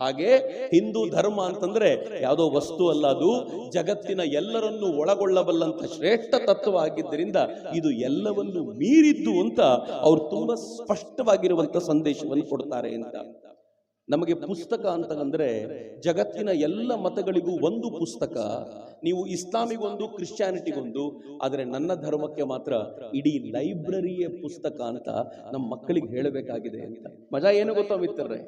ಹಾಗೆ ಹಿಂದೂ ಧರ್ಮ ಅಂತಂದ್ರೆ ಯಾವುದೋ ವಸ್ತು ಅಲ್ಲ ಅದು, ಜಗತ್ತಿನ ಎಲ್ಲರನ್ನು ಒಳಗೊಳ್ಳಬಲ್ಲಂತ ಶ್ರೇಷ್ಠ ತತ್ವ ಆಗಿದ್ದರಿಂದ ಇದು ಎಲ್ಲವನ್ನು ಮೀರಿದ್ದು ಅಂತ ಅವ್ರು ತುಂಬಾ ಸ್ಪಷ್ಟವಾಗಿರುವಂತ ಸಂದೇಶವನ್ನು ಕೊಡ್ತಾರೆ ಅಂತ. ನಮಗೆ ಪುಸ್ತಕ ಅಂತಂದ್ರೆ ಜಗತ್ತಿನ ಎಲ್ಲ ಮತಗಳಿಗೂ ಒಂದು ಪುಸ್ತಕ. ನೀವು ಇಸ್ಲಾಮಿಗೊಂದು, ಕ್ರಿಶ್ಚಿಯಾನಿಟಿಗೊಂದು, ಆದರೆ ನನ್ನ ಧರ್ಮಕ್ಕೆ ಮಾತ್ರ ಇಡೀ ಲೈಬ್ರರಿಯೇ ಪುಸ್ತಕ ಅಂತ ನಮ್ಮ ಮಕ್ಕಳಿಗೆ ಹೇಳಬೇಕಾಗಿದೆ ಅಂತ. ಮಜಾ ಏನು ಗೊತ್ತಾ ಮಿತ್ರರೇ?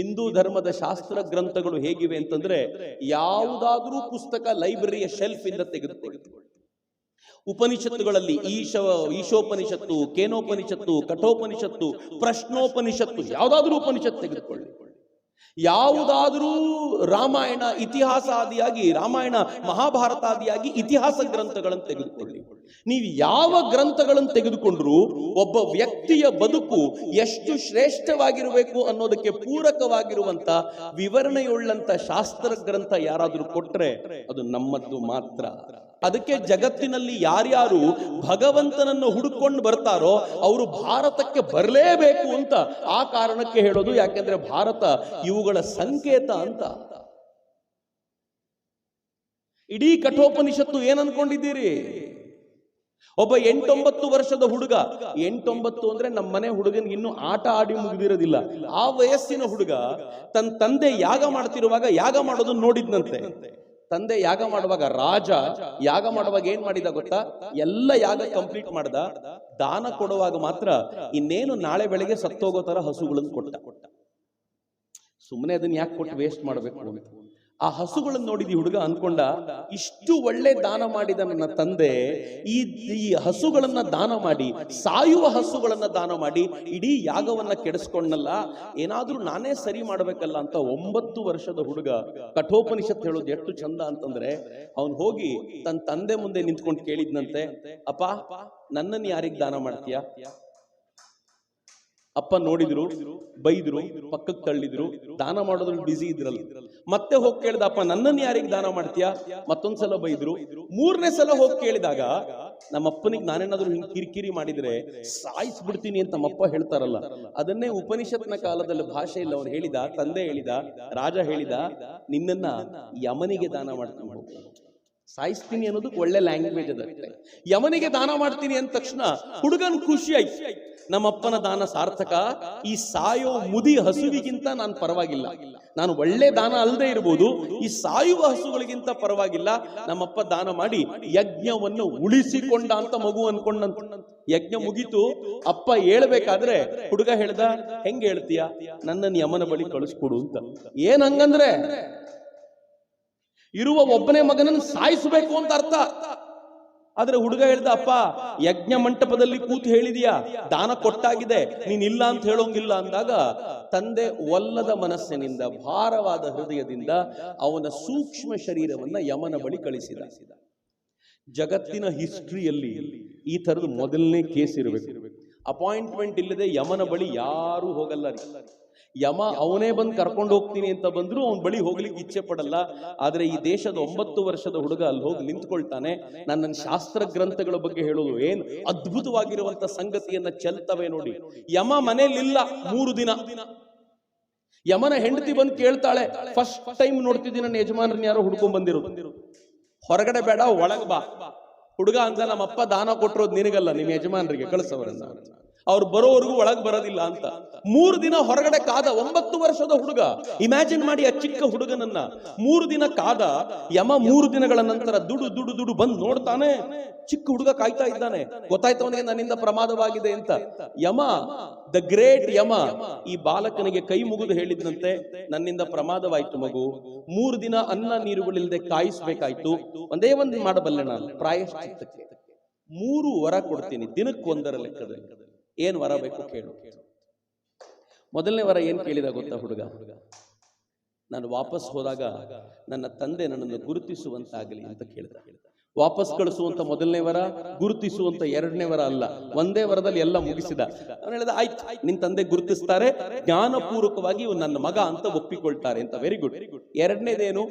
ಹಿಂದೂ ಧರ್ಮದ ಶಾಸ್ತ್ರ ಗ್ರಂಥಗಳು ಹೇಗಿವೆ ಅಂತಂದ್ರೆ ಯಾವುದಾದ್ರೂ ಪುಸ್ತಕ ಲೈಬ್ರರಿಯ ಶೆಲ್ಫ್ ಇಂದ ತೆಗೆದುಕೊಳ್ಳಿ. ಉಪನಿಷತ್ತುಗಳಲ್ಲಿ ಈಶ, ಈಶೋಪನಿಷತ್ತು, ಕೇನೋಪನಿಷತ್ತು, ಕಠೋಪನಿಷತ್ತು, ಪ್ರಶ್ನೋಪನಿಷತ್ತು, ಯಾವುದಾದ್ರೂ ಉಪನಿಷತ್ತು ತೆಗೆದುಕೊಳ್ಳಿ. ಯಾವುದಾದರೂ ರಾಮಾಯಣ ಇತಿಹಾಸ ಆದಿಯಾಗಿ ರಾಮಾಯಣ ಮಹಾಭಾರತ ಆದಿಯಾಗಿ ಇತಿಹಾಸ ಗ್ರಂಥಗಳನ್ನು ತೆಗೆದುಕೊಳ್ಳಿ. ನೀವು ಯಾವ ಗ್ರಂಥಗಳನ್ನು ತೆಗೆದುಕೊಂಡ್ರೂ ಒಬ್ಬ ವ್ಯಕ್ತಿಯ ಬದುಕು ಎಷ್ಟು ಶ್ರೇಷ್ಠವಾಗಿರಬೇಕು ಅನ್ನೋದಕ್ಕೆ ಪೂರಕವಾಗಿರುವಂತ ವಿವರಣೆಯುಳ್ಳಂತ ಶಾಸ್ತ್ರ ಗ್ರಂಥ ಯಾರಾದರೂ ಕೊಟ್ರೆ ಅದು ನಮ್ಮದ್ದು ಮಾತ್ರ. ಅದಕ್ಕೆ ಜಗತ್ತಿನಲ್ಲಿ ಯಾರ್ಯಾರು ಭಗವಂತನನ್ನು ಹುಡುಕೊಂಡು ಬರ್ತಾರೋ ಅವರು ಭಾರತಕ್ಕೆ ಬರಲೇಬೇಕು ಅಂತ ಆ ಕಾರಣಕ್ಕೆ ಹೇಳೋದು. ಯಾಕೆಂದ್ರೆ ಭಾರತ ಇವುಗಳ ಸಂಕೇತ ಅಂತ. ಇಡೀ ಕಠೋಪನಿಷತ್ತು ಏನನ್ಕೊಂಡಿದ್ದೀರಿ? ಒಬ್ಬ ಎಂಟೊಂಬತ್ತು ವರ್ಷದ ಹುಡುಗ, ಎಂಟೊಂಬತ್ತು ಅಂದ್ರೆ ನಮ್ಮ ಮನೆ ಹುಡುಗನಿಗೆ ಇನ್ನೂ ಆಟ ಆಡಿ ಮುಗಿದಿರೋದಿಲ್ಲ. ಆ ವಯಸ್ಸಿನ ಹುಡುಗ ತನ್ನ ತಂದೆ ಯಾಗ ಮಾಡ್ತಿರುವಾಗ ಯಾಗ ಮಾಡೋದನ್ನ ನೋಡಿದ್ನಂತೆ. ತಂದೆ ಯಾಗ ಮಾಡುವಾಗ ರಾಜ ಯಾಗ ಮಾಡುವಾಗ ಏನ್ ಮಾಡಿದ ಗೊತ್ತಾ? ಎಲ್ಲ ಯಾಗ ಕಂಪ್ಲೀಟ್ ಮಾಡ್ದ. ದಾನ ಕೊಡುವಾಗ ಮಾತ್ರ ಇನ್ನೇನು ನಾಳೆ ಬೆಳಿಗ್ಗೆ ಸತ್ತೋಗೋ ತರ ಹಸುಗಳನ್ನು ಕೊಟ್ಟ. ಸುಮ್ಮನೆ ಅದನ್ನ ಯಾಕೆ ಕೊಟ್ಟು ವೇಸ್ಟ್ ಮಾಡಬೇಕು ಆ ಹಸುಗಳನ್ನು ನೋಡಿದ ಹುಡುಗ ಅಂದ್ಕೊಂಡ, ಇಷ್ಟು ಒಳ್ಳೆ ದಾನ ಮಾಡಿದ ನನ್ನ ತಂದೆ, ಈ ಈ ಹಸುಗಳನ್ನ ದಾನ ಮಾಡಿ, ಸಾಯುವ ಹಸುಗಳನ್ನ ದಾನ ಮಾಡಿ, ಇಡೀ ಯಾಗವನ್ನ ಕೆಡಿಸ್ಕೊಂಡಲ್ಲ ಏನಾದ್ರೂ ನಾನೇ ಸರಿ ಮಾಡ್ಬೇಕಲ್ಲ ಅಂತ ಒಂಬತ್ತು ವರ್ಷದ ಹುಡುಗ ಕಠೋಪನಿಷತ್ ಹೇಳೋದು ಎಷ್ಟು ಚಂದ ಅಂತಂದ್ರೆ, ಅವನು ಹೋಗಿ ತನ್ನ ತಂದೆ ಮುಂದೆ ನಿಂತ್ಕೊಂಡು ಕೇಳಿದ್ನಂತೆ, ಅಪ್ಪ ನನ್ನನ್ನು ಯಾರಿಗೆ ದಾನ ಮಾಡ್ತೀಯಾ? ಅಪ್ಪ ನೋಡಿದ್ರು, ಬೈದ್ರು ಪಕ್ಕಕ್ಕೆ ತಳ್ಳಿದ್ರು, ದಾನ ಮಾಡೋದ್ರಲ್ಲಿ ಬಿಸಿ ಇದ್ರಲ್ಲಿ. ಮತ್ತೆ ಹೋಗಿ ಕೇಳಿದ, ಅಪ್ಪ, ನನ್ನನ್ನು ಯಾರಿಗೆ ದಾನ ಮಾಡ್ತೀಯಾ? ಮತ್ತೊಂದ್ಸಲ ಬೈದ್ರು. ಮೂರನೇ ಸಲ ಹೋಗಿ ಕೇಳಿದಾಗ ನಮ್ಮ ಅಪ್ಪನಿಗೆ ನಾನೇನಾದ್ರೂ ಹಿಂಗೆ ಕಿರಿಕಿರಿ ಮಾಡಿದ್ರೆ ಸಾಯಿಸ್ಬಿಡ್ತೀನಿ ಅಂತ ನಮ್ಮಪ್ಪ ಹೇಳ್ತಾರಲ್ಲ. ಅದನ್ನೇ ಉಪನಿಷತ್ನ ಕಾಲದಲ್ಲಿ ಭಾಷೆ ಇಲ್ಲ. ಅವನು ಹೇಳಿದ, ತಂದೆ ಹೇಳಿದ, ರಾಜ ಹೇಳಿದ, ನಿನ್ನನ್ನ ಯಮನಿಗೆ ದಾನ ಮಾಡ್ತೀನಿ. ಸಾಯಿಸ್ತೀನಿ ಅನ್ನೋದು ಒಳ್ಳೆ ಲ್ಯಾಂಗ್ವೇಜ್ ಅದ. ಯಮನಿಗೆ ದಾನ ಮಾಡ್ತೀನಿ ಅಂದ ತಕ್ಷಣ ಹುಡುಗನ್ ಖುಷಿ ಆಯ್ತು. ನಮ್ಮಪ್ಪನ ದಾನ ಸಾರ್ಥಕ. ಈ ಸಾಯೋ ಮುದಿ ಹಸುವಿಗಿಂತ ನಾನು ಪರವಾಗಿಲ್ಲ. ನಾನು ಒಳ್ಳೆ ದಾನ ಅಲ್ಲದೆ ಇರ್ಬೋದು. ಈ ಸಾಯುವ ಹಸುಗಳಿಗಿಂತ ಪರವಾಗಿಲ್ಲ. ನಮ್ಮಪ್ಪ ದಾನ ಮಾಡಿ ಯಜ್ಞವನ್ನು ಉಳಿಸಿಕೊಂಡ ಅಂತ ಮಗು ಅನ್ಕೊಂಡಂತ. ಯಜ್ಞ ಮುಗೀತು. ಅಪ್ಪ ಹೇಳ್ಬೇಕಾದ್ರೆ ಹುಡುಗ ಹೇಳ್ದ, ಹೆಂಗ್ ಹೇಳ್ತೀಯ? ನನ್ನನ್ನು ಯಮನ ಬಳಿ ಕಳಿಸ್ಕೊಡು ಅಂತ. ಏನ್ ಹಂಗಂದ್ರೆ ಇರುವ ಒಬ್ಬನೇ ಮಗನನ್ನು ಸಾಯಿಸಬೇಕು ಅಂತ ಅರ್ಥ. ಆದ್ರೆ ಹುಡುಗ ಹೇಳ್ದ, ಅಪ್ಪ, ಯಜ್ಞ ಮಂಟಪದಲ್ಲಿ ಕೂತು ಹೇಳಿದೀಯಾ? ದಾನ ಕೊಟ್ಟಾಗಿದೆ, ನೀನ್ ಇಲ್ಲ ಅಂತ ಹೇಳೋಂಗಿಲ್ಲ ಅಂದಾಗ ತಂದೆ ಒಲ್ಲದ ಮನಸ್ಸಿನಿಂದ, ಭಾರವಾದ ಹೃದಯದಿಂದ ಅವನ ಸೂಕ್ಷ್ಮ ಶರೀರವನ್ನ ಯಮನ ಬಳಿ ಕಳಿಸಿದ. ಜಗತ್ತಿನ ಹಿಸ್ಟ್ರಿಯಲ್ಲಿ ಈ ತರದ ಮೊದಲನೇ ಕೇಸ್ ಇರಬೇಕು. ಅಪಾಯಿಂಟ್ಮೆಂಟ್ ಇಲ್ಲದೆ ಯಮನ ಬಳಿ ಯಾರು ಹೋಗಲ್ಲ ರೀ. ಯಮ ಅವನೇ ಬಂದು ಕರ್ಕೊಂಡು ಹೋಗ್ತೀನಿ ಅಂತ ಬಂದ್ರು ಅವನ್ ಬಳಿ ಹೋಗ್ಲಿಕ್ಕೆ ಇಚ್ಛೆ ಪಡಲ್ಲ. ಆದ್ರೆ ಈ ದೇಶದ ಒಂಬತ್ತು ವರ್ಷದ ಹುಡುಗ ಅಲ್ಲಿ ಹೋಗಿ ನಿಂತ್ಕೊಳ್ತಾನೆ. ನನ್ನ ಶಾಸ್ತ್ರ ಗ್ರಂಥಗಳ ಬಗ್ಗೆ ಹೇಳೋದು ಏನ್? ಅದ್ಭುತವಾಗಿರುವಂತ ಸಂಗತಿಯನ್ನ ಚೆಲ್ತವೆ ನೋಡಿ. ಯಮ ಮನೇಲಿಲ್ಲ ಮೂರು ದಿನ. ಯಮನ ಹೆಂಡತಿ ಬಂದು ಕೇಳ್ತಾಳೆ ಫಸ್ಟ್ ಟೈಮ್ ನೋಡ್ತಿದ್ದೀನಿ ನನ್ನ ಯಜಮಾನರನ್ನ ಯಾರು ಹುಡ್ಕೊಂಡ್ ಬಂದಿರೋದು. ಹೊರಗಡೆ ಬೇಡ, ಒಳಗ್ ಬಾ. ಹುಡುಗ ಅಂತ ನಮ್ಮಪ್ಪ ದಾನ ಕೊಟ್ಟಿರೋದು ನಿನಗಲ್ಲ ನಿಮ್ಮ ಯಜಮಾನರಿಗೆ ಕಳಿಸವರನ್ನ ಅವ್ರು ಬರೋವರೆಗೂ ಒಳಗೆ ಬರೋದಿಲ್ಲ ಅಂತ. ಮೂರು ದಿನ ಹೊರಗಡೆ ಕಾದ ಒಂಬತ್ತು ವರ್ಷದ ಹುಡುಗ. ಇಮ್ಯಾಜಿನ್ ಮಾಡಿ ಆ ಚಿಕ್ಕ ಹುಡುಗನನ್ನ. ಮೂರು ದಿನ ಕಾದ ಯಮ ಮೂರು ದಿನಗಳ ನಂತರ ದುಡು ದುಡು ದುಡು ಬಂದು ನೋಡ್ತಾನೆ. ಚಿಕ್ಕ ಹುಡುಗ ಕಾಯ್ತಾ ಇದ್ದಾನೆ. ಗೊತ್ತಾಯ್ತು ಅವನಿಗೆ ನನ್ನಿಂದ ಪ್ರಮಾದವಾಗಿದೆ ಅಂತ. ಯಮ ದ ಗ್ರೇಟ್ ಯಮ, ಈ ಬಾಲಕನಿಗೆ ಕೈ ಮುಗಿದು ಹೇಳಿದ್ನಂತೆ. ನನ್ನಿಂದ ಪ್ರಮಾದವಾಯ್ತು ಮಗು. ಮೂರು ದಿನ ಅನ್ನ ನೀರುಗಳಿಲ್ಲದೆ ಕಾಯಿಸ್ಬೇಕಾಯ್ತು. ಒಂದೇ ಒಂದು ಮಾಡಬಲ್ಲೆ ನಾನು, ಪ್ರಾಯಶ್ಚಿತ್ತಕ್ಕೆ. ಮೂರು ವರ ಕೊಡ್ತೀನಿ, ದಿನಕ್ಕೊಂದರ ಲೆಕ್ಕದಲ್ಲಿ. ಏನ್ ವರ ಬೇಕು ಕೇಳು. ಮೊದಲನೇ ವರ ಏನ್ ಕೇಳಿದ ಗೊತ್ತಾ ಹುಡುಗ? ನಾನು ವಾಪಸ್ ಹೋದಾಗ ನನ್ನ ತಂದೆ ನನ್ನನ್ನು ಗುರುತಿಸುವಂತಾಗಲಿ ಅಂತ ಕೇಳಿದ. ವಾಪಸ್ ಕಳಿಸುವಂತ ಮೊದಲನೇ ವರ, ಗುರುತಿಸುವಂತ ಎರಡನೇ ವರ ಅಲ್ಲ. ಒಂದೇ ವರದಲ್ಲಿ ಎಲ್ಲ ಮುಗಿಸಿದ. ಅವನು ಹೇಳಿದ, ಆಯ್ತು, ನಿನ್ ತಂದೆ ಗುರುತಿಸ್ತಾರೆ, ಜ್ಞಾನಪೂರ್ವಕವಾಗಿ ಇವ್ ನನ್ನ ಮಗ ಅಂತ ಒಪ್ಪಿಕೊಳ್ತಾರೆ ಅಂತ. ವೆರಿ ಗುಡ್ ಎರಡನೇದೇನು?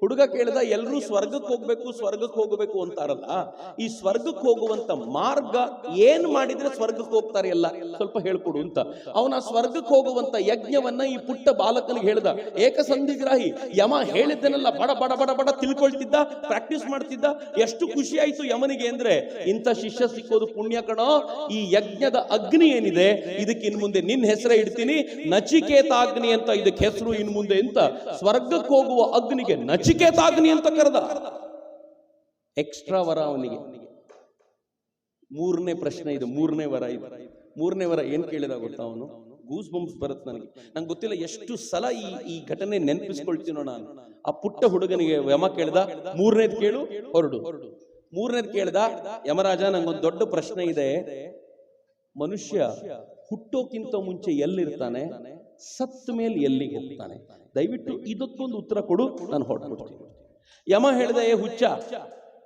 ಹುಡುಗ ಕೇಳಿದ ಎಲ್ಲರೂ ಸ್ವರ್ಗಕ್ಕೆ ಹೋಗ್ಬೇಕು, ಸ್ವರ್ಗಕ್ಕೆ ಹೋಗಬೇಕು ಅಂತಾರಲ್ಲ. ಈ ಸ್ವರ್ಗಕ್ಕೆ ಹೋಗುವಂತ ಮಾರ್ಗ ಏನ್ ಮಾಡಿದ್ರೆ ಸ್ವರ್ಗಕ್ಕೆ ಹೋಗ್ತಾರೆ ಎಲ್ಲ? ಸ್ವಲ್ಪ ಹೇಳ್ಕೊಡು ಅಂತ. ಅವನ ಸ್ವರ್ಗಕ್ಕೆ ಹೋಗುವಂತ ಯಜ್ಞವನ್ನ ಈ ಪುಟ್ಟ ಬಾಲಕನಿಗೆ ಹೇಳ್ದ. ಏಕಸಂಧಿಗ್ರಾಹಿ, ಯಮ ಹೇಳಿದ್ದನ್ನೆಲ್ಲ ಬಡ ಬಡ ಬಡ ಬಡ ತಿಳ್ಕೊಳ್ತಿದ್ದ ಪ್ರಾಕ್ಟೀಸ್ ಮಾಡ್ತಿದ್ದ ಎಷ್ಟು ಖುಷಿ ಆಯ್ತು ಯಮನಿಗೆ ಅಂದ್ರೆ, ಇಂಥ ಶಿಷ್ಯ ಸಿಕ್ಕೋದು ಪುಣ್ಯ ಕಣೋ, ಈ ಯಜ್ಞದ ಅಗ್ನಿ ಏನಿದೆ, ಇದಕ್ಕೆ ಇನ್ ಮುಂದೆ ನಿನ್ ಹೆಸರೇ ಇಡ್ತೀನಿ, ನಚಿಕೇತಾಗ್ನಿ ಅಂತ ಇದಕ್ಕೆ ಹೆಸರು ಇನ್ ಮುಂದೆ ಅಂತ ಸ್ವರ್ಗಕ್ಕೆ ಹೋಗುವ ಅಗ್ನಿಗೆ ನಚಿಕೇತಾಗ್ನಿ ಅಂತ ಕರೆದ. ಎಕ್ಸ್ಟ್ರಾ ವರ ಅವನಿಗೆ. ಮೂರನೇ ಪ್ರಶ್ನೆ ಇದು, ಮೂರನೇ ವರ ಇದು. ಮೂರನೇ ವರ ಏನ್ ಕೇಳಿದ ಗೊತ್ತಾ ಅವನು? ಗೂಸ್ ಬಂಬ್ಸ್ ಬರುತ್ತೆ ನನಗೆ. ನಂಗೆ ಗೊತ್ತಿಲ್ಲ ಎಷ್ಟು ಸಲ ಈ ಈ ಘಟನೆ ನೆನಪಿಸ್ಕೊಳ್ತೀನೋ ನಾನು. ಆ ಪುಟ್ಟ ಹುಡುಗನಿಗೆ ಯಮ ಕೇಳ್ದ, ಮೂರನೇದು ಕೇಳು, ಹೊರಡು. ಮೂರನೇದು ಕೇಳ್ದ, ಯಮರಾಜ, ನಂಗೊಂದು ದೊಡ್ಡ ಪ್ರಶ್ನೆ ಇದೆ. ಮನುಷ್ಯ ಹುಟ್ಟೋಕ್ಕಿಂತ ಮುಂಚೆ ಎಲ್ಲಿರ್ತಾನೆ? ಸತ್ತ ಮೇಲೆ ಎಲ್ಲಿಗೆ ಹೋಗ್ತಾನೆ? ದಯವಿಟ್ಟು ಇದಕ್ಕೊಂದು ಉತ್ತರ ಕೊಡು, ನಾನು ಹೊರಟು ಯಮ ಹೇಳ್ದ, ಏ ಹುಚ್ಚ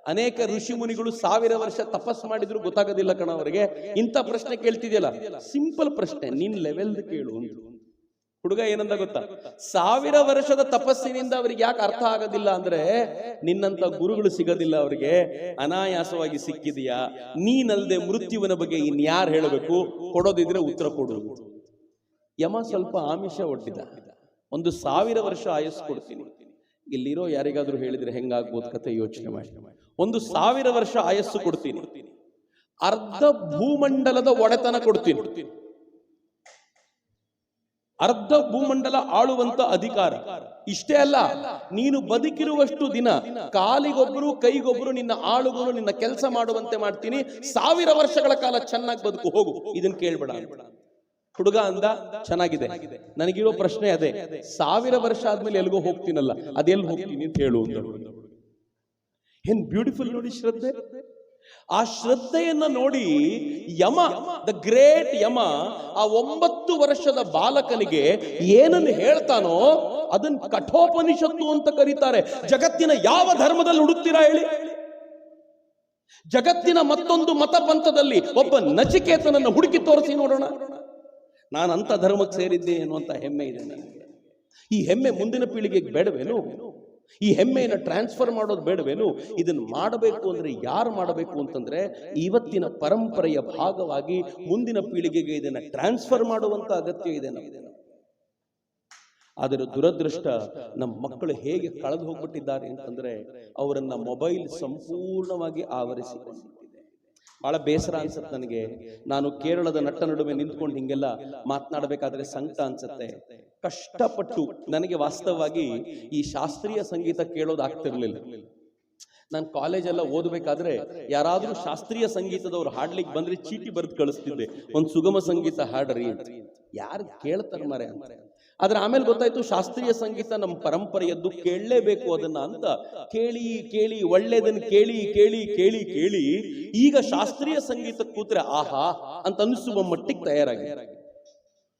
ಅನೇಕ ಋಷಿ ಮುನಿಗಳು ಸಾವಿರ ವರ್ಷ ತಪಸ್ ಮಾಡಿದ್ರು ಗೊತ್ತಾಗೋದಿಲ್ಲ ಕಣ ಅವರಿಗೆ. ಇಂಥ ಪ್ರಶ್ನೆ ಕೇಳ್ತಿದೆಯಲ್ಲ? ಸಿಂಪಲ್ ಪ್ರಶ್ನೆ, ನಿನ್ ಲೆವೆಲ್ ಕೇಳು ಅಂತ. ಹುಡುಗ ಏನಂದ ಗೊತ್ತಾ? ಸಾವಿರ ವರ್ಷದ ತಪಸ್ಸಿನಿಂದ ಅವ್ರಿಗೆ ಯಾಕೆ ಅರ್ಥ ಆಗೋದಿಲ್ಲ ಅಂದ್ರೆ ನಿನ್ನಂತ ಗುರುಗಳು ಸಿಗೋದಿಲ್ಲ ಅವರಿಗೆ. ಅನಾಯಾಸವಾಗಿ ಸಿಕ್ಕಿದೆಯಾ? ನೀನಲ್ದೆ ಮೃತ್ಯುವಿನ ಬಗ್ಗೆ ಇನ್ಯಾರು ಹೇಳಬೇಕು? ಕೊಡೋದಿದ್ರೆ ಉತ್ತರ ಕೊಡು ಯಮ ಸ್ವಲ್ಪ ಆಮಿಷ ಒಡ್ಡಿದ. ಒಂದು ಸಾವಿರ ವರ್ಷ ಆಯಸ್ಸು ಕೊಡ್ತೀನಿ. ಇಲ್ಲಿರೋ ಯಾರಿಗಾದ್ರೂ ಹೇಳಿದ್ರೆ ಹೆಂಗಾಗ್ಬೋದು ಕತೆ ಯೋಚನೆ ಮಾಡಿ. ಒಂದು ಸಾವಿರ ವರ್ಷ ಆಯಸ್ಸು ಕೊಡ್ತೀನಿ. ಅರ್ಧ ಭೂಮಂಡಲದ ಒಡೆತನ ಕೊಡ್ತೀನಿ. ಅರ್ಧ ಭೂಮಂಡಲ ಆಳುವಂತ ಅಧಿಕಾರ. ಇಷ್ಟೇ ಅಲ್ಲ, ನೀನು ಬದುಕಿರುವಷ್ಟು ದಿನ ಕಾಲಿಗೊಬ್ಬರು ಕೈಗೊಬ್ಬರು ನಿನ್ನ ಆಳುಗಳು ನಿನ್ನ ಕೆಲಸ ಮಾಡುವಂತೆ ಮಾಡ್ತೀನಿ. ಸಾವಿರ ವರ್ಷಗಳ ಕಾಲ ಚೆನ್ನಾಗಿ ಬದುಕು, ಹೋಗು. ಇದನ್ನ ಕೇಳ್ಬೇಡ ಹುಡುಗ ಅಂದ, ಚೆನ್ನಾಗಿದೆ. ನನಗಿರೋ ಪ್ರಶ್ನೆ ಅದೇ. ಸಾವಿರ ವರ್ಷ ಆದ್ಮೇಲೆ ಎಲ್ಗೋ ಹೋಗ್ತೀನಲ್ಲ ಅದೆಲ್ಲಿ ಹೋಗ್ತೀನಿ ಅಂತ ಹೇಳು. ಏನ್ ಬ್ಯೂಟಿಫುಲ್ ನೋಡಿ ಶ್ರದ್ಧೆ? ಆ ಶ್ರದ್ಧೆಯನ್ನ ನೋಡಿ ಯಮ ದ ಗ್ರೇಟ್ ಯಮ, ಆ ಒಂಬತ್ತು ವರ್ಷದ ಬಾಲಕನಿಗೆ ಏನನ್ನು ಹೇಳ್ತಾನೋ ಅದನ್ನ ಕಠೋಪನಿಷತ್ತು ಅಂತ ಕರೀತಾರೆ. ಜಗತ್ತಿನ ಯಾವ ಧರ್ಮದಲ್ಲಿ ಹುಡುಕ್ತೀರಾ ಹೇಳಿ? ಜಗತ್ತಿನ ಮತ್ತೊಂದು ಮತ ಪಂಥದಲ್ಲಿ ಒಬ್ಬ ನಚಿಕೇತನನ್ನು ಹುಡುಕಿ ತೋರಿಸಿ ನೋಡೋಣ. ನಾನು ಅಂಥ ಧರ್ಮಕ್ಕೆ ಸೇರಿದ್ದೆ ಅನ್ನುವಂತ ಹೆಮ್ಮೆ ಇದೆ ನನಗೆ. ಈ ಹೆಮ್ಮೆ ಮುಂದಿನ ಪೀಳಿಗೆಗೆ ಬೇಡವೇನು? ಈ ಹೆಮ್ಮೆಯನ್ನು ಟ್ರಾನ್ಸ್ಫರ್ ಮಾಡೋದು ಬೇಡವೇನು? ಇದನ್ನು ಮಾಡಬೇಕು ಅಂದರೆ ಯಾರು ಮಾಡಬೇಕು ಅಂತಂದ್ರೆ ಇವತ್ತಿನ ಪರಂಪರೆಯ ಭಾಗವಾಗಿ ಮುಂದಿನ ಪೀಳಿಗೆಗೆ ಇದನ್ನ ಟ್ರಾನ್ಸ್ಫರ್ ಮಾಡುವಂತ ಅಗತ್ಯ ಇದೆ ನಮಗೆ. ಆದರೆ ದುರದೃಷ್ಟ ನಮ್ಮ ಮಕ್ಕಳು ಹೇಗೆ ಕಳೆದು ಹೋಗ್ಬಿಟ್ಟಿದ್ದಾರೆ ಅಂತಂದ್ರೆ ಅವರನ್ನು ಮೊಬೈಲ್ ಸಂಪೂರ್ಣವಾಗಿ ಆವರಿಸಿಕೊಂಡಿದೆ ಬಹಳ ಬೇಸರ ಅನ್ಸುತ್ತೆ ನನಗೆ. ನಾನು ಕೇರಳದ ನಟ್ಟ ನಡುವೆ ನಿಂತ್ಕೊಂಡು ಹಿಂಗೆಲ್ಲ ಮಾತನಾಡಬೇಕಾದ್ರೆ ಸಂಕಟ ಅನ್ಸುತ್ತೆ. ಕಷ್ಟಪಟ್ಟು ನನಗೆ ವಾಸ್ತವವಾಗಿ ಈ ಶಾಸ್ತ್ರೀಯ ಸಂಗೀತ ಕೇಳೋದಾಗ್ತಿರ್ಲಿಲ್ಲ ನಾನು ಕಾಲೇಜ್ ಎಲ್ಲ ಓದಬೇಕಾದ್ರೆ ಯಾರಾದ್ರೂ ಶಾಸ್ತ್ರೀಯ ಸಂಗೀತದವ್ರು ಹಾಡ್ಲಿಕ್ಕೆ ಬಂದ್ರೆ ಚೀಟಿ ಬರೆದು ಕಳಿಸ್ತಿದ್ದೆ. ಒಂದು ಸುಗಮ ಸಂಗೀತ ಹಾಡ್ರಿ ಯಾರು ಕೇಳ್ತಾರೆ ಮರೆ ಅಂತ. ಆದ್ರೆ ಆಮೇಲೆ ಗೊತ್ತಾಯ್ತು ಶಾಸ್ತ್ರೀಯ ಸಂಗೀತ ನಮ್ಮ ಪರಂಪರೆಯದ್ದು ಕೇಳಲೇಬೇಕು ಅದನ್ನ ಅಂತ ಕೇಳಿ ಕೇಳಿ ಒಳ್ಳೇದನ್ನ ಕೇಳಿ ಕೇಳಿ ಕೇಳಿ ಕೇಳಿ ಈಗ ಶಾಸ್ತ್ರೀಯ ಸಂಗೀತ ಕೂತ್ರೆ ಆಹಾ ಅಂತ ಅನಿಸುವ ಮಟ್ಟಿಗೆ ತಯಾರಾಗಿ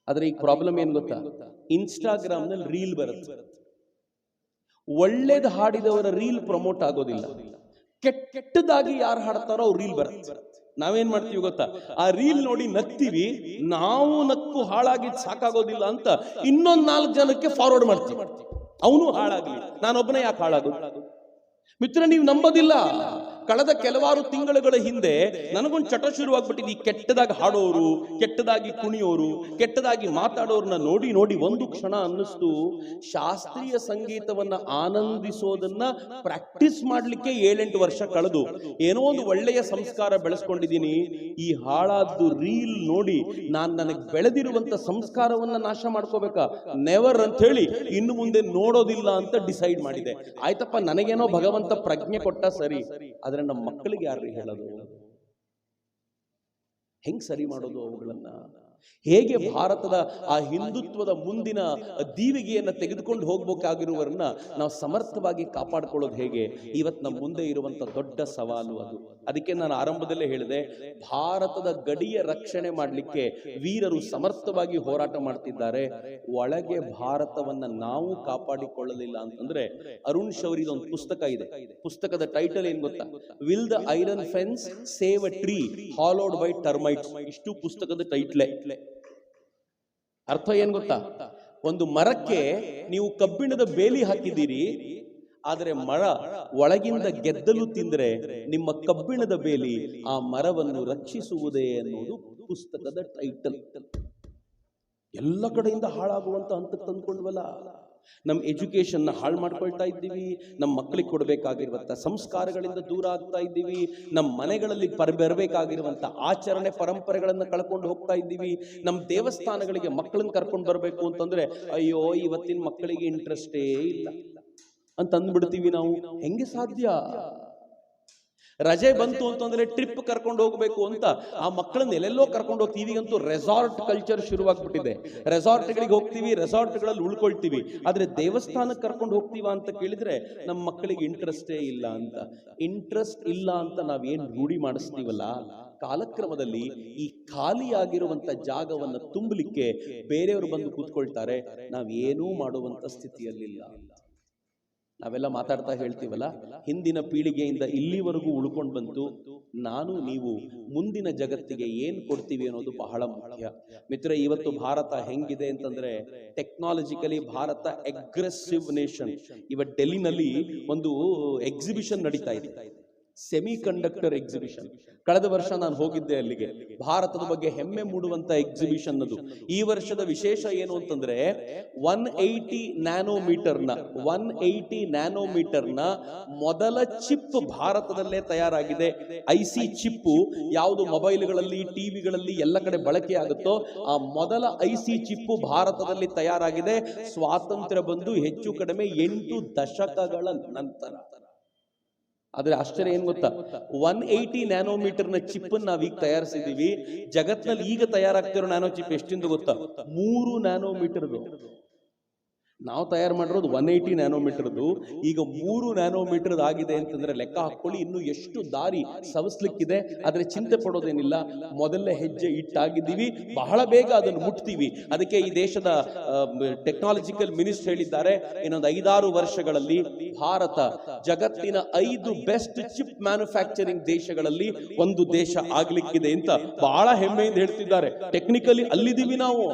ಆದ್ರೆ ಈಗ ಪ್ರಾಬ್ಲಮ್ ಏನ್ ಗೊತ್ತಾ? ಇನ್ಸ್ಟಾಗ್ರಾಮ್ನಲ್ಲಿ ರೀಲ್ ಬರುತ್ತೆ. ಒಳ್ಳೇದು ಹಾಡಿದವರ ರೀಲ್ ಪ್ರಮೋಟ್ ಆಗೋದಿಲ್ಲ. ಕೆಟ್ಟ, ಕೆಟ್ಟದಾಗಿ ಯಾರು ಹಾಡ್ತಾರೋ ಅವ್ರು ರೀಲ್ ಬರುತ್ತೆ. ನಾವೇನ್ ಮಾಡ್ತೀವಿ ಗೊತ್ತಾ? ಆ ರೀಲ್ ನೋಡಿ ನಗ್ತೀವಿ, ನಾವು ನಕ್ಕು ಹಾಳಾಗಿದ್ ಸಾಕಾಗೋದಿಲ್ಲ ಅಂತ ಇನ್ನೊಂದ್ ನಾಲ್ಕು ಜನಕ್ಕೆ ಫಾರ್ವರ್ಡ್ ಮಾಡ್ತೀವಿ. ಅವನು ಹಾಳಾಗ್ಲಿ. ನಾನೊಬ್ಬನೇ ಯಾಕೆ ಹಾಳಾಗೋದು? ಮಿತ್ರ ನೀವು ನಂಬೋದಿಲ್ಲ. ಕಳೆದ ಕೆಲವಾರು ತಿಂಗಳುಗಳ ಹಿಂದೆ ನನಗೊಂದು ಚಟ ಶುರುವಾಗ್ಬಿಟ್ಟಿದೆ. ಈ ಕೆಟ್ಟದಾಗಿ ಹಾಡೋರು, ಕೆಟ್ಟದಾಗಿ ಕುಣಿಯೋರು, ಕೆಟ್ಟದಾಗಿ ಮಾತಾಡೋರ್ನ ನೋಡಿ ನೋಡಿ ಒಂದು ಕ್ಷಣ ಅನ್ನಿಸ್ತು. ಶಾಸ್ತ್ರೀಯ ಸಂಗೀತವನ್ನ ಆನಂದಿಸೋದನ್ನ ಪ್ರಾಕ್ಟೀಸ್ ಮಾಡ್ಲಿಕ್ಕೆ ಏಳೆಂಟು ವರ್ಷ ಕಳೆದು ಏನೋ ಒಂದು ಒಳ್ಳೆಯ ಸಂಸ್ಕಾರ ಬೆಳೆಸ್ಕೊಂಡಿದ್ದೀನಿ. ಈ ಹಾಳಾದ್ದು ರೀಲ್ ನೋಡಿ ನಾನ್ ನನಗೆ ಬೆಳೆದಿರುವಂತ ಸಂಸ್ಕಾರವನ್ನ ನಾಶ ಮಾಡ್ಕೋಬೇಕಾ? ನೆವರ್ ಅಂತ ಹೇಳಿ ಇನ್ನು ಮುಂದೆ ನೋಡೋದಿಲ್ಲ ಅಂತ ಡಿಸೈಡ್ ಮಾಡಿದೆ. ಆಯ್ತಪ್ಪ, ನನಗೇನೋ ಭಗವಂತ ಪ್ರಜ್ಞೆ ಕೊಟ್ಟ ಸರಿ. ಆದ್ರೆ ನಮ್ಮ ಮಕ್ಕಳಿಗೆ ಯಾರು ಹೇಳೋದು? ಹೆಂಗೆ ಸರಿ ಮಾಡೋದು ಅವುಗಳನ್ನ? ಹೇಗೆ ಭಾರತದ ಆ ಹಿಂದುತ್ವದ ಮುಂದಿನ ದೀವಿಗೆಯನ್ನು ತೆಗೆದುಕೊಂಡು ಹೋಗ್ಬೇಕಾಗಿರುವವರನ್ನ ನಾವು ಸಮರ್ಥವಾಗಿ ಕಾಪಾಡ್ಕೊಳ್ಳೋದು ಹೇಗೆ? ಇವತ್ತು ನಮ್ಮ ಮುಂದೆ ಇರುವಂಥ ದೊಡ್ಡ ಸವಾಲು ಅದು. ಅದಕ್ಕೆ ನಾನು ಆರಂಭದಲ್ಲೇ ಹೇಳಿದೆ ಭಾರತದ ಗಡಿಯ ರಕ್ಷಣೆ ಮಾಡಲಿಕ್ಕೆ ವೀರರು ಸಮರ್ಥವಾಗಿ ಹೋರಾಟ ಮಾಡ್ತಿದ್ದಾರೆ. ಒಳಗೆ ಭಾರತವನ್ನ ನಾವು ಕಾಪಾಡಿಕೊಳ್ಳಲಿಲ್ಲ ಅಂತಂದ್ರೆ ಅರುಣ್ ಶೌರಿದ ಒಂದು ಪುಸ್ತಕ ಇದೆ. ಪುಸ್ತಕದ ಟೈಟಲ್ ಏನ್ ಗೊತ್ತಾ? Will the iron fence save a tree hollowed by termite ಇಷ್ಟು ಪುಸ್ತಕದ ಟೈಟ್ಲೆ ಅರ್ಥ ಏನ್ ಗೊತ್ತಾ? ಒಂದು ಮರಕ್ಕೆ ನೀವು ಕಬ್ಬಿಣದ ಬೇಲಿ ಹಾಕಿದ್ದೀರಿ, ಆದರೆ ಮರ ಒಳಗಿಂದ ಗೆದ್ದಲು ತಿಂದ್ರೆ ನಿಮ್ಮ ಕಬ್ಬಿಣದ ಬೇಲಿ ಆ ಮರವನ್ನು ರಕ್ಷಿಸುವುದೇ ಅನ್ನೋದು ಪುಸ್ತಕದ ಟೈಟಲ್ ಎಲ್ಲ ಕಡೆಯಿಂದ ಹಾಳಾಗುವಂತ ಹಂತಕ್ಕೆ ತಂದ್ಕೊಂಡ್ವಲ್ಲ? ನಮ್ಮ ಎಜುಕೇಷನ್ನ ಹಾಳು ಮಾಡ್ಕೊಳ್ತಾ ಇದ್ದೀವಿ ನಮ್ಮ ಮಕ್ಕಳಿಗೆ ಕೊಡಬೇಕಾಗಿರುವಂಥ ಸಂಸ್ಕಾರಗಳಿಂದ ದೂರ ಆಗ್ತಾ ಇದ್ದೀವಿ ನಮ್ಮ ಮನೆಗಳಲ್ಲಿ ಪರ್, ಬರಬೇಕಾಗಿರುವಂತ ಆಚರಣೆ ಪರಂಪರೆಗಳನ್ನು ಕಳ್ಕೊಂಡು ಹೋಗ್ತಾ ಇದ್ದೀವಿ ನಮ್ಮ ದೇವಸ್ಥಾನಗಳಿಗೆ ಮಕ್ಕಳನ್ನ ಕರ್ಕೊಂಡು ಬರಬೇಕು ಅಂತಂದರೆ, ಅಯ್ಯೋ, ಇವತ್ತಿನ ಮಕ್ಕಳಿಗೆ ಇಂಟ್ರೆಸ್ಟೇ ಇಲ್ಲ. ಅಂತ ಅಂದ್ಬಿಡ್ತೀವಿ ನಾವು. ಹೆಂಗೆ ಸಾಧ್ಯ? ರಜೆ ಬಂತು ಅಂತಂದ್ರೆ ಟ್ರಿಪ್ ಕರ್ಕೊಂಡು ಹೋಗ್ಬೇಕು ಅಂತ ಆ ಮಕ್ಕಳನ್ನ ಎಲ್ಲೆಲ್ಲೋ ಕರ್ಕೊಂಡು ಹೋಗ್ತೀವಿ ಅಂತೂ ರೆಸಾರ್ಟ್ ಕಲ್ಚರ್ ಶುರುವಾಗ್ಬಿಟ್ಟಿದೆ. ರೆಸಾರ್ಟ್ಗಳಿಗೆ ಹೋಗ್ತೀವಿ ರೆಸಾರ್ಟ್ಗಳಲ್ಲಿ ಉಳ್ಕೊಳ್ತೀವಿ. ಆದ್ರೆ ದೇವಸ್ಥಾನಕ್ಕೆ ಕರ್ಕೊಂಡು ಹೋಗ್ತೀವ ಅಂತ ಕೇಳಿದ್ರೆ ನಮ್ಮ ಮಕ್ಕಳಿಗೆ ಇಂಟ್ರೆಸ್ಟೇ ಇಲ್ಲ ಅಂತ. ಇಂಟ್ರೆಸ್ಟ್ ಇಲ್ಲ ಅಂತ ನಾವೇನ್ ರೂಢಿ ಮಾಡಿಸ್ತೀವಲ್ಲ ಕಾಲಕ್ರಮದಲ್ಲಿ ಈ ಖಾಲಿಯಾಗಿರುವಂತ ಜಾಗವನ್ನ ತುಂಬಲಿಕ್ಕೆ ಬೇರೆಯವರು ಬಂದು ಕೂತ್ಕೊಳ್ತಾರೆ. ನಾವೇನೂ ಮಾಡುವಂತ ಸ್ಥಿತಿಯಲ್ಲಿಲ್ಲ. ನಾವೆಲ್ಲ ಮಾತಾಡ್ತಾ ಹೇಳ್ತೀವಲ್ಲ, ಹಿಂದಿನ ಪೀಳಿಗೆಯಿಂದ ಇಲ್ಲಿವರೆಗೂ ಉಳ್ಕೊಂಡು ಬಂತು. ನಾನು, ನೀವು, ಮುಂದಿನ ಜಗತ್ತಿಗೆ ಏನ್ ಕೊಡ್ತೀವಿ ಅನ್ನೋದು ಬಹಳ ಮುಖ್ಯ. ಮಿತ್ರ ಇವತ್ತು ಭಾರತ ಹೆಂಗಿದೆ ಅಂತಂದ್ರೆ ಟೆಕ್ನಾಲಜಿಕಲಿ ಭಾರತ ಅಗ್ರೆಸಿವ್ ನೇಷನ್ ಇವತ್ತು ಡೆಲ್ಲಿನಲ್ಲಿ ಒಂದು ಎಕ್ಸಿಬಿಷನ್ ನಡೀತಾ ಇದೆ. ಸೆಮಿ ಕಂಡಕ್ಟರ್ ಎಕ್ಸಿಬಿಷನ್ ಕಳೆದ ವರ್ಷ ನಾನು ಹೋಗಿದ್ದೆ ಅಲ್ಲಿಗೆ. ಭಾರತದ ಬಗ್ಗೆ ಹೆಮ್ಮೆ ಮೂಡುವಂತ ಎಕ್ಸಿಬಿಷನ್ ಅದು ಈ ವರ್ಷದ ವಿಶೇಷ ಏನು ಅಂತಂದ್ರೆ ಒನ್ ಏಯ್ಟಿ ನ್ಯಾನೋಮೀಟರ್ನ ಒನ್ ಏಯ್ಟಿ ನ್ಯಾನೋಮೀಟರ್ನ ಮೊದಲ ಚಿಪ್ ಭಾರತದಲ್ಲೇ ತಯಾರಾಗಿದೆ. ಐ ಸಿ ಚಿಪ್ಪು ಯಾವುದು ಮೊಬೈಲ್ಗಳಲ್ಲಿ ಟಿವಿಗಳಲ್ಲಿ ಎಲ್ಲ ಕಡೆ ಬಳಕೆ ಆಗುತ್ತೋ ಆ ಮೊದಲ ಐ ಸಿ ಚಿಪ್ಪು ಭಾರತದಲ್ಲಿ ತಯಾರಾಗಿದೆ. ಸ್ವಾತಂತ್ರ್ಯ ಬಂದು ಹೆಚ್ಚು ಕಡಿಮೆ ಎಂಟು ದಶಕಗಳ ನಂತರ. ಆದ್ರೆ ಆಶ್ಚರ್ಯ ಏನ್ ಗೊತ್ತಾ? ಒನ್ ಏಯ್ಟಿ ನ್ಯಾನೋಮೀಟರ್ನ ಚಿಪ್ ನಾವೀಗ ತಯಾರಿಸಿದೀವಿ ಜಗತ್ನಲ್ಲಿ ಈಗ ತಯಾರಾಗ್ತಿರೋ ನ್ಯಾನೋ ಚಿಪ್ ಎಷ್ಟಿಂದ ಗೊತ್ತಾ? ಮೂರು ನ್ಯಾನೋಮೀಟರ್ದು ನಾವು ತಯಾರು ಮಾಡಿರೋದು ಒನ್ ಏಯ್ಟಿ ನ್ಯಾನೋಮೀಟರ್ದು ಈಗ ಮೂರು ನ್ಯಾನೋಮೀಟರ್ ಆಗಿದೆ ಅಂತಂದ್ರೆ ಲೆಕ್ಕ ಹಾಕೊಳ್ಳಿ ಇನ್ನು ಎಷ್ಟು ದಾರಿ ಸವಸ್ಲಿಕ್ಕಿದೆ, ಆದ್ರೆ ಚಿಂತೆ ಪಡೋದೇನಿಲ್ಲ. ಮೊದಲನೇ ಹೆಜ್ಜೆ ಇಟ್ಟಾಗಿದ್ದೀವಿ. ಬಹಳ ಬೇಗ ಅದನ್ನು ಮುಟ್ತೀವಿ. ಅದಕ್ಕೆ ಈ ದೇಶದ ಟೆಕ್ನಾಲಜಿಕಲ್ ಮಿನಿಸ್ಟರ್ ಹೇಳಿದ್ದಾರೆ. ಇನ್ನೊಂದು ಐದಾರು ವರ್ಷಗಳಲ್ಲಿ ಭಾರತ ಜಗತ್ತಿನ ಐದು ಬೆಸ್ಟ್ ಚಿಪ್ ಮ್ಯಾನುಫ್ಯಾಕ್ಚರಿಂಗ್ ದೇಶಗಳಲ್ಲಿ ಒಂದು ದೇಶ ಆಗ್ಲಿಕ್ಕಿದೆ ಅಂತ ಬಹಳ ಹೆಮ್ಮೆಯಿಂದ ಹೇಳ್ತಿದ್ದಾರೆ. ಟೆಕ್ನಿಕಲಿ ಅಲ್ಲಿದ್ದೀವಿ ನಾವು.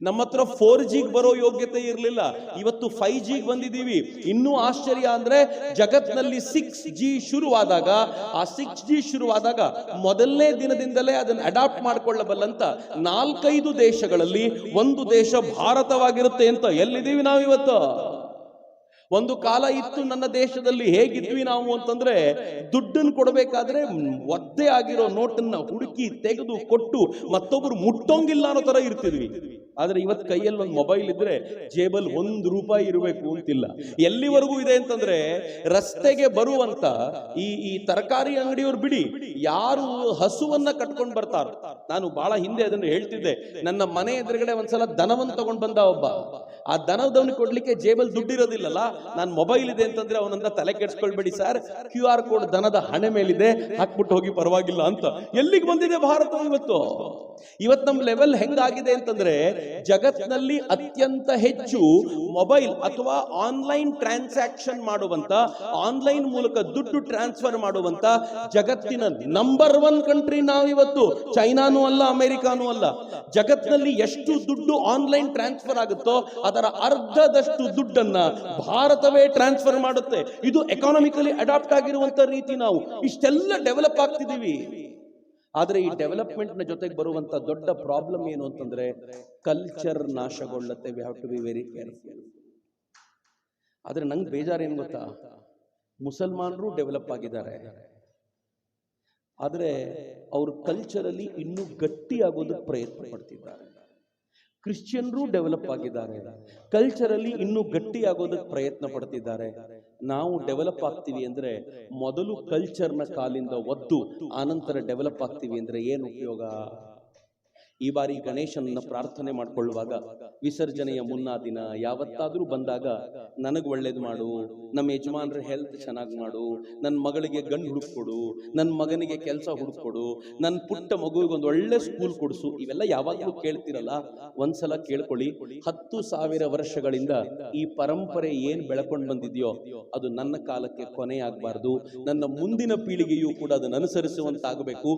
ನಮ್ಮ ಹತ್ರ ಫೋರ್ ಜಿಗ್ ಬರೋ ಯೋಗ್ಯತೆ ಇರಲಿಲ್ಲ. ಇವತ್ತು ಫೈವ್ ಜಿಗ್ ಬಂದಿದ್ದೀವಿ. ಇನ್ನೂ ಆಶ್ಚರ್ಯ ಅಂದ್ರೆ ಜಗತ್ನಲ್ಲಿ ಸಿಕ್ಸ್ ಜಿ ಶುರುವಾದಾಗ, ಆ ಸಿಕ್ಸ್ ಜಿ ಶುರುವಾದಾಗ ಮೊದಲನೇ ದಿನದಿಂದಲೇ ಅದನ್ನ ಅಡಾಪ್ಟ್ ಮಾಡ್ಕೊಳ್ಳಬಲ್ಲಂತ ನಾಲ್ಕೈದು ದೇಶಗಳಲ್ಲಿ ಒಂದು ದೇಶ ಭಾರತವಾಗಿರುತ್ತೆ ಅಂತ ಎಲ್ಲಿದ್ದೀವಿ ನಾವು ಇವತ್ತು ಒಂದು ಕಾಲ ಇತ್ತು ನನ್ನ ದೇಶದಲ್ಲಿ ಹೇಗಿದ್ವಿ ನಾವು ಅಂತಂದ್ರೆ ದುಡ್ಡನ್ನು ಕೊಡಬೇಕಾದ್ರೆ ಒದ್ದೆ ಆಗಿರೋ ನೋಟನ್ನ ಹುಡುಕಿ ತೆಗೆದು ಕೊಟ್ಟು ಮತ್ತೊಬ್ರು ಮುಟ್ಟೋಂಗಿಲ್ಲ ಅನ್ನೋ ತರ ಇರ್ತಿದ್ವಿ. ಆದ್ರೆ ಇವತ್ತು ಕೈಯಲ್ಲಿ ಒಂದು ಮೊಬೈಲ್ ಇದ್ರೆ ಜೇಬಲ್ ಒಂದು ರೂಪಾಯಿ ಇರಬೇಕು ಅಂತಿಲ್ಲ. ಎಲ್ಲಿವರೆಗೂ ಇದೆ ಅಂತಂದ್ರೆ ರಸ್ತೆಗೆ ಬರುವಂತ ಈ ಈ ತರಕಾರಿ ಅಂಗಡಿಯವ್ರು ಬಿಡಿ, ಯಾರು ಹಸುವನ್ನ ಕಟ್ಕೊಂಡ್ ಬರ್ತಾರ. ನಾನು ಬಹಳ ಹಿಂದೆ ಅದನ್ನು ಹೇಳ್ತಿದ್ದೆ. ನನ್ನ ಮನೆ ಎದುರುಗಡೆ ಒಂದ್ಸಲ ದನವನ್ನು ತಗೊಂಡ್ ಬಂದ ಒಬ್ಬ. ಆ ದನದವನಿಗೆ ಕೊಡ್ಲಿಕ್ಕೆ ಜೇಬಲ್ ದುಡ್ಡಿರೋದಿಲ್ಲಲ್ಲ, ನಾನು ಮೊಬೈಲ್ ಇದೆ ಅಂತಂದ್ರೆ ಅವನನ್ನ ತಲೆ ಕೆಡ್ಸ್ಕೊಳ್ಬೇಡಿ ಸರ್. ಕ್ಯೂ ಆರ್ ಕೋಡ್ ದನದ ಹಣೆ ಮೇಲಿದೆ, ಹಾಕ್ಬಿಟ್ಟು ಹೋಗಿ ಪರವಾಗಿಲ್ಲ ಅಂತ. ಎಲ್ಲಿಗೆ ಬಂದಿದೆ ಭಾರತ ಇವತ್ತು? ಇವತ್ತು ನಮ್ಮ ಲೆವೆಲ್ ಹೆಂಗಾಗಿದೆ ಅಂತಂದ್ರೆ ಜಗತ್ನಲ್ಲಿ ಅತ್ಯಂತ ಹೆಚ್ಚು ಮೊಬೈಲ್ ಅಥವಾ ಆನ್ಲೈನ್ ಟ್ರಾನ್ಸಾಕ್ಷನ್ ಮಾಡುವಂತ, ಆನ್ಲೈನ್ ಮೂಲಕ ದುಡ್ಡು ಟ್ರಾನ್ಸ್ಫರ್ ಮಾಡುವಂತ ಜಗತ್ತಿನ ನಂಬರ್ ಒನ್ ಕಂಟ್ರಿ ನಾವಿವತ್ತು. ಚೈನಾನೂ ಅಲ್ಲ, ಅಮೆರಿಕಾನೂ ಅಲ್ಲ. ಜಗತ್ನಲ್ಲಿ ಎಷ್ಟು ದುಡ್ಡು ಆನ್ಲೈನ್ ಟ್ರಾನ್ಸ್ಫರ್ ಆಗುತ್ತೋ, ಅದರ ಅರ್ಧದಷ್ಟು ದುಡ್ಡನ್ನ ಭಾರತವೇ ಟ್ರಾನ್ಸ್ಫರ್ ಮಾಡುತ್ತೆ. ಇದು ಎಕಾನಮಿಕಲಿ ಅಡಾಪ್ಟ್ ಆಗಿರುವಂತ ರೀತಿ ನಾವು. ಇಷ್ಟೆಲ್ಲ ಡೆವಲಪ್ ಆಗ್ತಿದೀವಿ ಆದ್ರೆ ಈ ಡೆವಲಪ್ಮೆಂಟ್ನ ಜೊತೆಗೆ ಬರುವಂತ ದೊಡ್ಡ ಪ್ರಾಬ್ಲಮ್ ಏನು ಅಂತಂದ್ರೆ culture ನಾಶಗೊಳ್ಳುತ್ತೆ. We have to be very careful ಆದ್ರೆ ನಂಗೆ ಬೇಜಾರು ಏನ್ ಗೊತ್ತಾ? ಮುಸಲ್ಮಾನರು ಡೆವಲಪ್ ಆಗಿದ್ದಾರೆ. ಆದರೆ ಅವರು ಕಲ್ಚರಲ್ಲಿ ಇನ್ನೂ ಗಟ್ಟಿಯಾಗೋದಕ್ಕೆ ಪ್ರಯತ್ನ ಪಡ್ತಿದ್ದಾರೆ. ಕ್ರಿಶ್ಚಿಯನ್ರು ಡೆವಲಪ್ ಆಗಿದ್ದಾರೆ. ಕಲ್ಚರಲ್ಲಿ ಇನ್ನೂ ಗಟ್ಟಿ ಆಗೋದಕ್ಕೆ ಪ್ರಯತ್ನ ಪಡ್ತಿದ್ದಾರೆ. ನಾವು ಡೆವಲಪ್ ಆಗ್ತೀವಿ ಅಂದ್ರೆ ಮೊದಲು ಕಲ್ಚರ್ನ ಕಾಲಿಂದ ಒದ್ದು, ಆನಂತರ ಡೆವಲಪ್ ಆಗ್ತೀವಿ ಅಂದ್ರೆ ಏನು ಉಪಯೋಗ? ಈ ಬಾರಿ ಗಣೇಶನನ್ನ ಪ್ರಾರ್ಥನೆ ಮಾಡ್ಕೊಳ್ಳುವಾಗ ವಿಸರ್ಜನೆಯ ಮುನ್ನಾ ದಿನ ಯಾವತ್ತಾದ್ರೂ ಬಂದಾಗ ನನಗ್ ಒಳ್ಳೇದು ಮಾಡು ನಮ್ಮ ಯಜಮಾನ್ರ ಹೆಲ್ತ್ ಚೆನ್ನಾಗಿ ಮಾಡು ನನ್ನ ಮಗಳಿಗೆ ಗಂಡು ಹುಡುಕೊಡು ನನ್ನ ಮಗನಿಗೆ ಕೆಲಸ ಹುಡುಕೊಡು ನನ್ನ ಪುಟ್ಟ ಮಗುವಿಗೆ ಒಂದು ಒಳ್ಳೆ ಸ್ಕೂಲ್ ಕೊಡಿಸು, ಇವೆಲ್ಲ ಯಾವಾಗಲೂ ಕೇಳ್ತಿರಲ್ಲ? ಒಂದ್ಸಲ ಕೇಳ್ಕೊಳ್ಳಿ. ಹತ್ತು ಸಾವಿರ ವರ್ಷಗಳಿಂದ ಈ ಪರಂಪರೆ ಏನ್ ಬೆಳಕೊಂಡು ಬಂದಿದೆಯೋ ಅದು ನನ್ನ ಕಾಲಕ್ಕೆ ಕೊನೆಯಾಗಬಾರ್ದು ನನ್ನ ಮುಂದಿನ ಪೀಳಿಗೆಯೂ ಕೂಡ ಅದನ್ನು ಅನುಸರಿಸುವಂತಾಗಬೇಕು.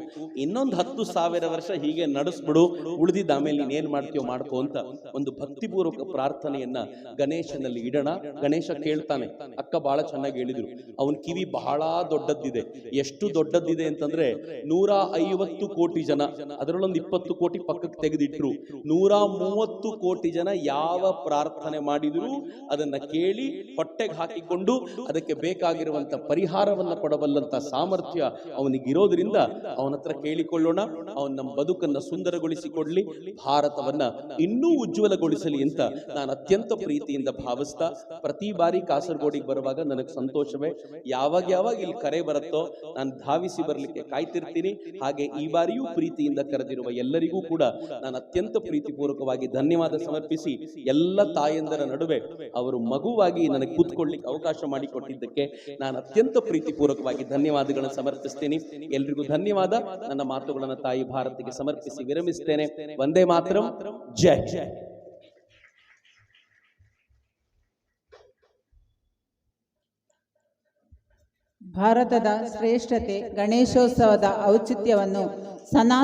ಇನ್ನೊಂದು ಹತ್ತು ಸಾವಿರ ವರ್ಷ ಹೀಗೆ ನಡೆಸ್ಬಿಡು. ಉಳಿದಿದ್ದ ಆಮೇಲೆ ನೀನ್ ಏನ್ ಮಾಡ್ತೀಯೋ ಮಾಡ್ಕೋ ಅಂತ ಒಂದು ಭಕ್ತಿಪೂರ್ವಕ ಪ್ರಾರ್ಥನೆಯನ್ನ ಗಣೇಶನಲ್ಲಿ ಇಡೋಣ. ಗಣೇಶ ಕೇಳ್ತಾನೆ, ಅಕ್ಕ ಬಹಳ ಚೆನ್ನಾಗಿ ಹೇಳಿದ್ರು. ಅವನ್ ಕಿವಿ ಬಹಳ ದೊಡ್ಡದ್ದಿದೆ. ಎಷ್ಟು ದೊಡ್ಡದ್ದಿದೆ ಅಂತಂದ್ರೆ ನೂರ ಐವತ್ತು ಕೋಟಿ ಜನ, ಅದರಲ್ಲೊಂದು ಇಪ್ಪತ್ತು ಕೋಟಿ ಪಕ್ಕಕ್ಕೆ ತೆಗೆದಿಟ್ರು. ನೂರ ಮೂವತ್ತು ಕೋಟಿ ಜನ ಯಾವ ಪ್ರಾರ್ಥನೆ ಮಾಡಿದ್ರು ಅದನ್ನ ಕೇಳಿ ಹೊಟ್ಟೆಗೆ ಹಾಕಿಕೊಂಡು ಅದಕ್ಕೆ ಬೇಕಾಗಿರುವಂತ ಪರಿಹಾರವನ್ನ ಕೊಡಬಲ್ಲಂತ ಸಾಮರ್ಥ್ಯ ಅವನಿಗಿರೋದ್ರಿಂದ ಅವನ ಹತ್ರ ಕೇಳಿಕೊಳ್ಳೋಣ. ಅವನ ನಮ್ಮ ಬದುಕನ್ನ ಸುಂದರಗೊಳಿಸಿಕೊಡ್ಲಿ ಭಾರತವನ್ನ ಇನ್ನೂ ಉಜ್ವಲಗೊಳಿಸಲಿ ಅಂತ ನಾನು ಅತ್ಯಂತ ಪ್ರೀತಿಯಿಂದ ಭಾವಿಸ್ತಾ, ಪ್ರತಿ ಬಾರಿ ಕಾಸರಗೋಡಿಗೆ ಬರುವಾಗ ನನಗೆ ಸಂತೋಷವೇ. ಯಾವಾಗ ಯಾವಾಗ ಇಲ್ಲಿ ಕರೆ ಬರುತ್ತೋ ನಾನು ಧಾವಿಸಿ ಬರಲಿಕ್ಕೆ ಕಾಯ್ತಿರ್ತೀನಿ. ಹಾಗೆ ಈ ಬಾರಿಯೂ ಪ್ರೀತಿಯಿಂದ ಕರೆದಿರುವ ಎಲ್ಲರಿಗೂ ಕೂಡ ನಾನು ಅತ್ಯಂತ ಪ್ರೀತಿಪೂರ್ವಕವಾಗಿ ಧನ್ಯವಾದ ಸಮರ್ಪಿಸಿ, ಎಲ್ಲ ತಾಯಂದರ ನಡುವೆ ಅವರು ಮಗುವಾಗಿ ನನಗೆ ಕೂತ್ಕೊಳ್ಳಿಕ್ಕೆ ಅವಕಾಶ ಮಾಡಿಕೊಟ್ಟಿದ್ದಕ್ಕೆ ನಾನು ಅತ್ಯಂತ ಪ್ರೀತಿಪೂರ್ವಕವಾಗಿ ಧನ್ಯವಾದಗಳನ್ನು ಸಮರ್ಪಿಸ್ತೀನಿ. ಎಲ್ರಿಗೂ ಧನ್ಯವಾದ. ನನ್ನ ಮಾತುಗಳನ್ನು ತಾಯಿ ಭಾರತಿಗೆ ಸಮರ್ಪಿಸಿ ವಿರಮಿಸ್ತೇನೆ ಒಂದೇ ಮಾತ್ರ ಜೈ. ಜೈ. ಭಾರತದ ಶ್ರೇಷ್ಠತೆ ಗಣೇಶೋತ್ಸವದ ಔಚಿತ್ಯವನ್ನು ಸನಾ